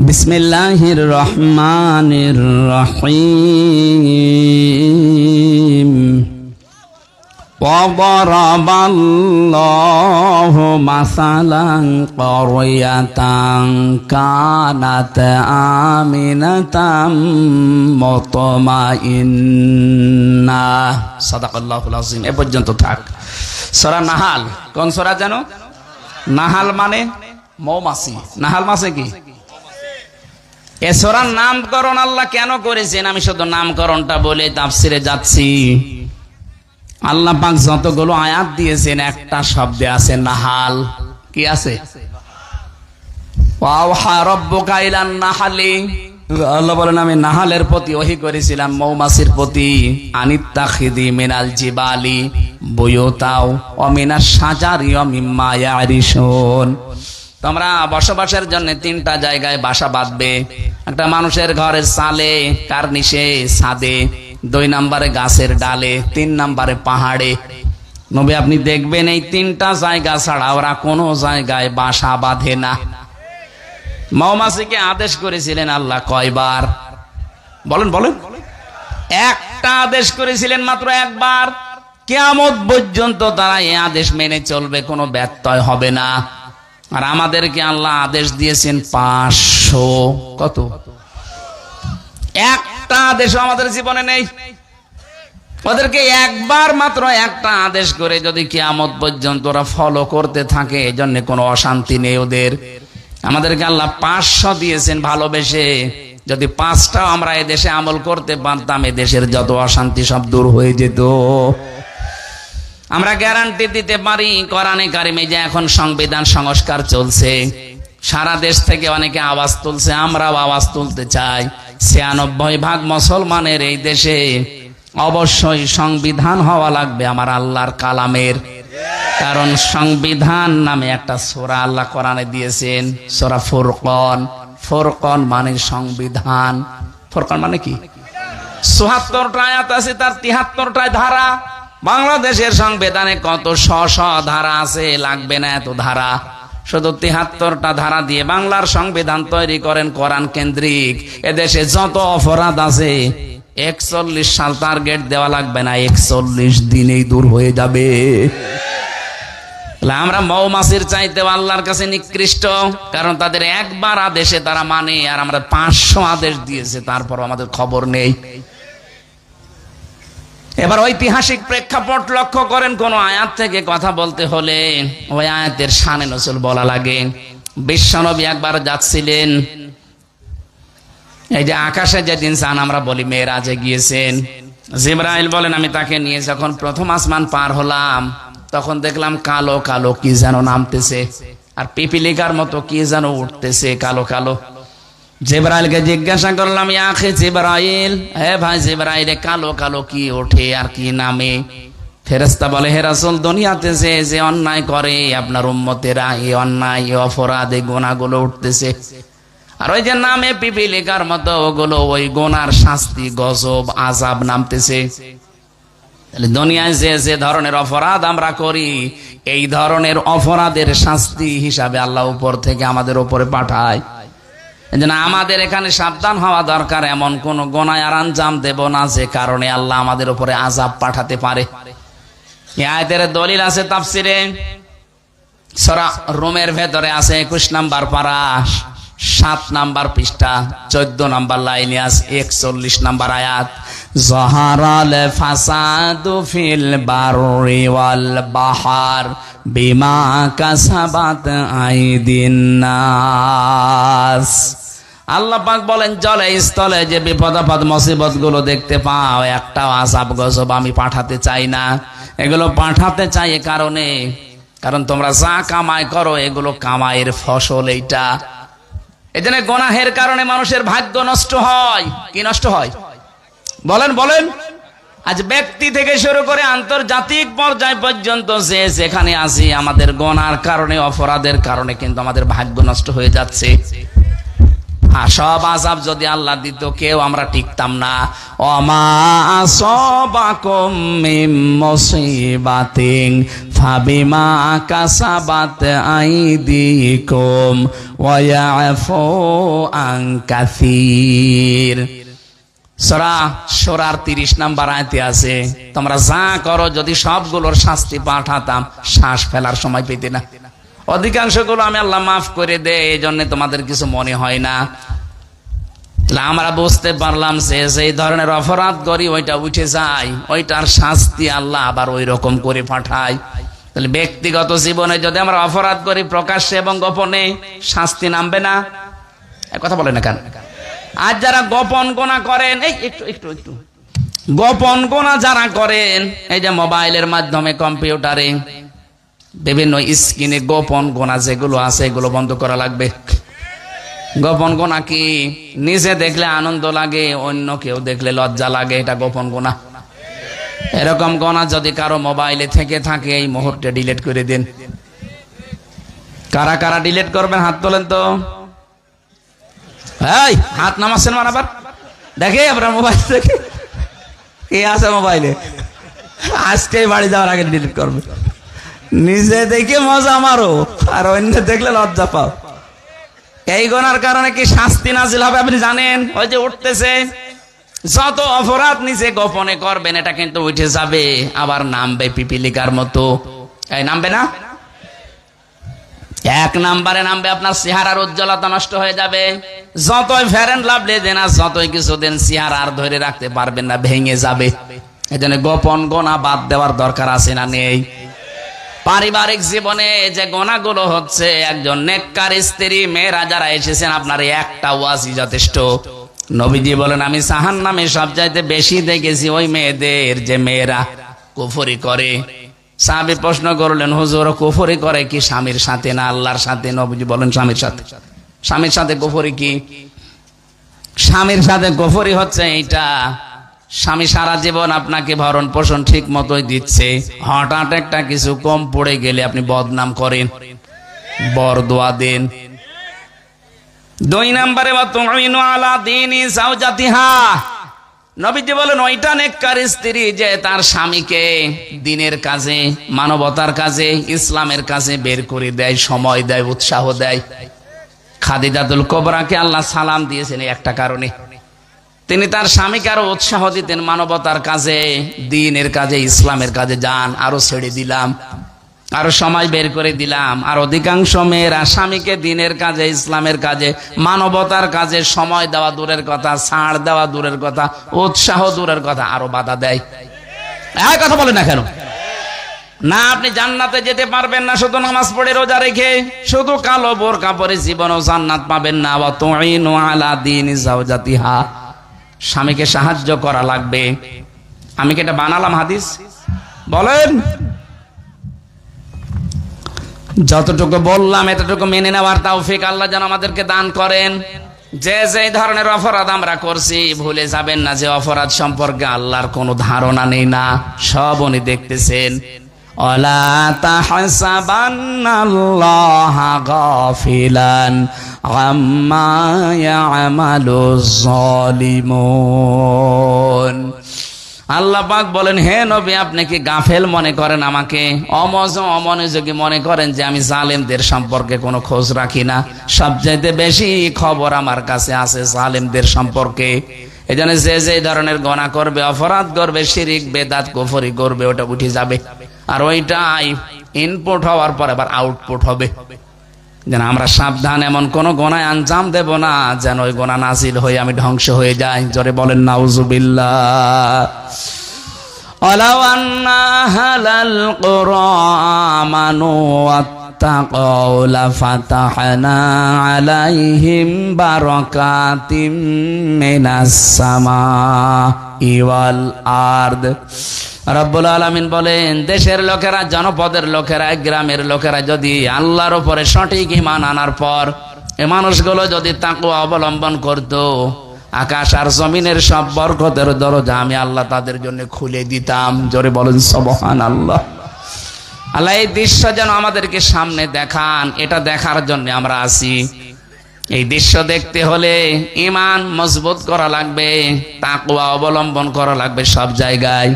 بسم الله الرحمن الرحيم وضرب الله مثلا قرية كانت آمنة مطمئنة صدق الله العظيم এ পর্যন্ত থাক সরা নাহাল কোন সরা জানো নাহাল মানে মৌমাছি নাহাল মাছে কি এসরার নামকরণ আল্লাহ কেন করেছেন? আমি শুধু নামকরণটা বলে তাফসিরে যাচ্ছি। আল্লাহ পাক যতগুলো আয়াত দিয়েছেন, একটা শব্দে আছে নাহাল। কি আছে? নাহালি। আল্লাহ বলেন, আমি নাহালের প্রতি ওহি করেছিলাম, মৌমাছির প্রতি। আনিত্তাখিদি মিনাল জিবালি বুয়ুতাও, ও মিনাস সাজারি ও মিম্মা ইয়ারিশুন। তোমরা বসবাসের জন্য তিনটা জায়গায় বাসা বাঁধবে। একটা মানুষের ঘরের সালে, কার্নিশে, ছাদে, দুই নম্বরে গাছের ডালে, তিন নম্বরে পাহাড়ে। নবী, আপনি দেখবেন এই তিনটা জায়গা ছাড়া ওরা কোনো জায়গায় বাসা বাঁধে না। মৌমাছিকে আদেশ করেছিলেন আল্লাহ কয়বার? বলেন বলেন। একটা আদেশ করেছিলেন মাত্র একবার। কেয়ামত পর্যন্ত তারা এই আদেশ মেনে চলবে, কোনো ব্যত্যয় হবে না। আর আমাদেরকে আল্লাহ আদেশ দিয়েছেন পাঁচশো কত? একটা আদেশ আমাদের জীবনে নেই। ওদেরকে একবার মাত্র একটা আদেশ করে যদি কিয়ামত পর্যন্ত ওরা ফলো করতে থাকে এই জন্য কোনো অশান্তি নেই ওদের। আমাদেরকে আল্লাহ পাঁচশো দিয়েছেন ভালোবেসে। যদি পাঁচটাও আমরা এদেশে আমল করতে পারতাম এদেশের যত অশান্তি সব দূর হয়ে যেত। আমরা গ্যারান্টি দিতে পারি, কোরআনে কারিমে যে এখন সংবিধান সংস্কার চলছে। সারা দেশ থেকে অনেকে আওয়াজ তুলছে, আমরাও আওয়াজ তুলতে চাই। ছিয়ানব্বই ভাগ মুসলমানের এই দেশে অবশ্যই সংবিধান হওয়া লাগবে আমার আল্লাহর কালামের। কারণ সংবিধান নামে একটা সোরা আল্লাহ কোরআনে দিয়েছেন, সোরা ফোরকন। ফুরকন মানে সংবিধান। ফুরকন মানে কি? চুহাত্তরটা আয়াত আছে, তার তিহাত্তরটায় ধারা। বাংলাদেশের সংবিধানে কত শ ধারা আছে? লাগবে না এত ধারা। শুধু তিহাত্তরটা ধারা দিয়ে বাংলার সংবিধান তৈরি করেন কোরআন কেন্দ্রিক। এদেশে যত অপরাধ আছে, একচল্লিশ সাল টার্গেট দেওয়া লাগবে না, একচল্লিশ দিনেই দূর হয়ে যাবে। আমরা মৌমাছির চাইতে আল্লাহর কাছে নিকৃষ্ট, কারণ তাদের একবার আদেশে তারা মানে আর আমরা পাঁচশো আদেশ দিয়েছে তারপর আমাদের খবর নেই। এবার ঐতিহাসিক প্রেক্ষাপট লক্ষ্য করেন, কোন আয়াত থেকে কথা বলতে হলে ওই আয়াতের শানে নজল বলা লাগে। বিশ্বনবী একবার যাচ্ছিলেন। এই যে আকাশে যেদিন চান আমরা বলি মেয়েরাজে গিয়েছেন। জিব্রাইল বলেন, আমি তাকে নিয়ে যখন প্রথম আসমান পার হলাম, তখন দেখলাম কালো কালো কি যেন নামতেছে। আর পিপিলিকার মতো কি যেন উঠতেছে, কালো কালো। জেবরাইলকে জিজ্ঞাসা করলাম ইয়াখে জেবরাইল? হে ভাই জেবরাইলে কালো কালো কি ওঠে আর কি নামে? ফেরেস্তা বলে, হে রাসূল, দুনিয়াতে যে যে অন্যায় করে, আপনার উম্মতেরা এই অন্যায়, এই অপরাধ এই গোনাগুলো উঠতেছে। আর ওই যে নামে পিপিলিকার মতো ওগুলো, ওই গোনার শাস্তি, গজব আজাব নামতেছে। তাহলে দুনিয়ায় যে যে ধরনের অপরাধ আমরা করি, এই ধরনের অপরাধের শাস্তি হিসাবে আল্লাহ উপর থেকে আমাদের উপরে পাঠায়। যেন আমাদের এখানে সাবধান হওয়া দরকার। এমন কোন গোনায় আর আঞ্জাম দেব না, যে কারণে আল্লাহ আমাদের উপরে আজাব পাঠাতে পারে। দলিল আছে তাফসিরে। সরা রুমের ভেতরে আছে একুশ নাম্বার পারা, সাত নাম্বার পৃষ্ঠা, চোদ্দ নাম্বার লাইনে আছে একচল্লিশ নাম্বার আয়াত। জহারাল ফাসাদু ফিল বাররি ওয়াল বাহার বিমা কাসাবাত আইদিন নাস। আল্লাহ পাক বলেন জলে স্থলে যে বিপদ আপদ মুসিবতগুলো দেখতে পাও, একটাও আসাব গজব আমি পাঠাতে চাই না। এগুলো পাঠাতে চাই এ কারণে। কারণ তোমরা যা কামাই করো, এগুলো কামাইয়ের ফসল এইটা। এই জন্য গোনাহের কারণে মানুষের ভাগ্য নষ্ট হয়। কি নষ্ট হয়? বলেন বলেন। আজ ব্যক্তি থেকে শুরু করে আন্তর্জাতিক পর্যায় পর্যন্ত যে যেখানে আসি আমাদের গোনার কারণে, অপরাধের কারণে কিন্তু আমাদের ভাগ্য নষ্ট হয়ে যাচ্ছে। সব আজাব যদি আল্লাহ দিত, কেউ আমরা টিকতাম না। অমা সবাকম মিম মুসিবাতিন, ফাবিমা কাসাবাত আইদিকুম, ওয়া আন কাসীর। সরা সরার তিরিশ নাম্বার আয়তে আছে, তোমরা যা করো, যদি সবগুলোর শাস্তি পাঠাতাম, শ্বাস ফেলার সময় পেতে না। আমি আল্লাহ মাফ করে দে এই জন্য তোমাদের কিছু মনে হয় না। আমরা বুঝতে পারলাম যে সেই ধরনের অপরাধ করি, ওইটা উঠে যায়, ওইটার শাস্তি আল্লাহ আবার ওই রকম করে পাঠায়। তাহলে ব্যক্তিগত জীবনে যদি আমরা অপরাধ করি প্রকাশ্যে এবং গোপনে, শাস্তি নামবে না? কথা বলে না কেন? আর যারা গোপন গোনা করেন, এই একটু একটু একটু। গোপন গোনা যারা করেন, এই যে মোবাইলের মাধ্যমে কম্পিউটারে, বিভিন্ন স্ক্রিনে গোপন গোনা যেগুলো আছে, এগুলো বন্ধ করা লাগবে। গোপন গোনা কি? নিজে দেখলে আনন্দ লাগে, অন্য কেউ দেখলে লজ্জা লাগে, এটা গোপন গোনা। এরকম গোনা যদি কারও মোবাইলে থেকে থাকে, এই মুহূর্তে ডিলিট করে দিন। কারা কারা ডিলিট করবেন, হাত তোলেন তো। এই, হাত নামাচ্ছেন মানে আবার? দেখে আপনার মোবাইল দেখে। কে আছে মোবাইলে আজকেই বাড়ি যাওয়ার আগে ডিলিট করবে। নিজে দেখে মজা মারো, আর অন্য দেখলে লজ্জা পাও। এই গোনার কারণে কি শাস্তি নাজিল হবে আপনি জানেন? ওই যে উঠতেছে। যত অপরাধ নিজে গোপনে করবেন, এটা কিন্তু উঠে যাবে। আবার নামবে পিপিলিকার মতো। এই নামবে না? এক নাম্বারে নামবে আপনার চেহারার উজ্জ্বলতা নষ্ট হয়ে যাবে। যতই ফেরেন লাভলে দেন আর যতই কিছু দেন চেহারা ধরে রাখতে পারবেন না, ভেঙে যাবে। এই জন্য গোপন গোনা বাদ দেওয়ার দরকার আছে না নেই। পারিবারিক জীবনে যে গোনাগুলো হচ্ছে, একজন নেককার স্ত্রী, মেয়েরা যারা এসেছেন, আপনার একটা ওয়াজি যথেষ্ট। নবীজি বলেন, আমি সাহান নামে সব চাইতে বেশি দেখেছি ওই মেয়েদের যে মেয়েরা কুফরি করে। সাহাবি প্রশ্ন করলেন, হুজুর, কুফরি করে কি স্বামীর সাথে না আল্লাহর সাথে? নবীজি বলেন, স্বামীর সাথে। স্বামীর সাথে কুফরি কি? স্বামীর সাথে কুফরি হচ্ছে এইটা, স্বামী সারা জীবন আপনাকে ভরণ পোষণ ঠিক মতোই দিচ্ছে। হঠাৎ একটা কিছু কম পড়ে গেলে আপনি বদনাম করেন, বরদোয়া দেন। দুই নম্বরে আলা দিনই জাউজাতিহা নবীজি বলেন, ওইটা নেককার স্ত্রী যে তার স্বামীকে দিনের কাজে, মানবতার কাজে, ইসলামের কাজে বের করে দেয়, সময় দেয়, উৎসাহ দেয়। খাদিজাতুল কোবরাকে আল্লাহ সালাম দিয়েছেন একটা কারণে। তিনি তার স্বামীকে আরও উৎসাহ দিতেন, মানবতার কাজে, দিনের কাজে, ইসলামের কাজে যান, আরও ছেড়ে দিলাম। আরও সময় বের করে দিলাম। আর অধিকাংশ মেয়েরা স্বামীকে দিনের কাজে, ইসলামের কাজে, মানবতার কাজে সময় দেওয়া দূরের কথা, ছাড় দেওয়া দূরের কথা, উৎসাহ দূরের কথা আরও বাধা দেয়। এক কথা বলে না কেন? না, আপনি জান্নাতে যেতে পারবেন না, শুধু নামাজ পড়ে রোজা রেখে। শুধু কালো বোর কাপড়ে জীবনও জান্নাত পাবেন না। বা তুইনু আলা দিন জাওজাতিহা স্বামীকে সাহায্য করা লাগবে। আমি কি এটা বানালাম হাদিস? বলেন। যতটুকু বললাম, এতটুকু মেনে নেওয়ার তৌফিক আল্লাহ যেন আমাদেরকে দান করেন। যে যে ধরনের অপরাধ আমরা করছি, ভুলে যাবেন না যে অপরাধ সম্পর্কে আল্লাহর কোনো ধারণা নেই না, সব উনি দেখতেছেন। ইয়ামালু যালিমুন আল্লাহ পাক বলেন, হে নবী, আপনি কি গাফেল মনে করেন আমাকে? অমজ অমনোযোগী মনে করেন যে আমি জালেমদের সম্পর্কে কোনো খোঁজ রাখি না, সবচাইতে বেশি খবর আমার কাছে আছে জালেমদের সম্পর্কে। এই জন্য যে যে ধরনের গণা করবে, অপরাধ করবে, শিরিক, বেদাত, কুফরি করবে, ওটা উঠে যাবে। আর ওইটাই ইনপুট হওয়ার পর আবার আউটপুট হবে। যেন আমরা সাবধান এমন কোন গোনায় আঞ্জাম দেব না যেন ওই গোনা নাজিল হয়ে আমি ধ্বংস হয়ে যাই জোরে বলেন নাউজুবিল্লাহ ولو أن أهل القرى آمنوا واتقوا لفتحنا عليهم بركات من السماء والأرض রব্বুল আলমিন বলেন, দেশের লোকেরা, জনপদের লোকেরা, গ্রামের লোকেরা যদি আল্লাহর উপরে সঠিক ইমান আনার পর এ মানুষগুলো যদি তাকে অবলম্বন করত, আকাশ আর জমিনের সব বরকতের দরজা আমি আল্লাহ তাদের জন্য খুলে দিতাম। জোরে বলেন সবহান আল্লাহ আল্লাহ এই দৃশ্য যেন আমাদেরকে সামনে দেখান, এটা দেখার জন্য আমরা আসি এই দৃশ্য দেখতে হলে ইমান মজবুত করা লাগবে তাকুয়া অবলম্বন করা লাগবে সব জায়গায়।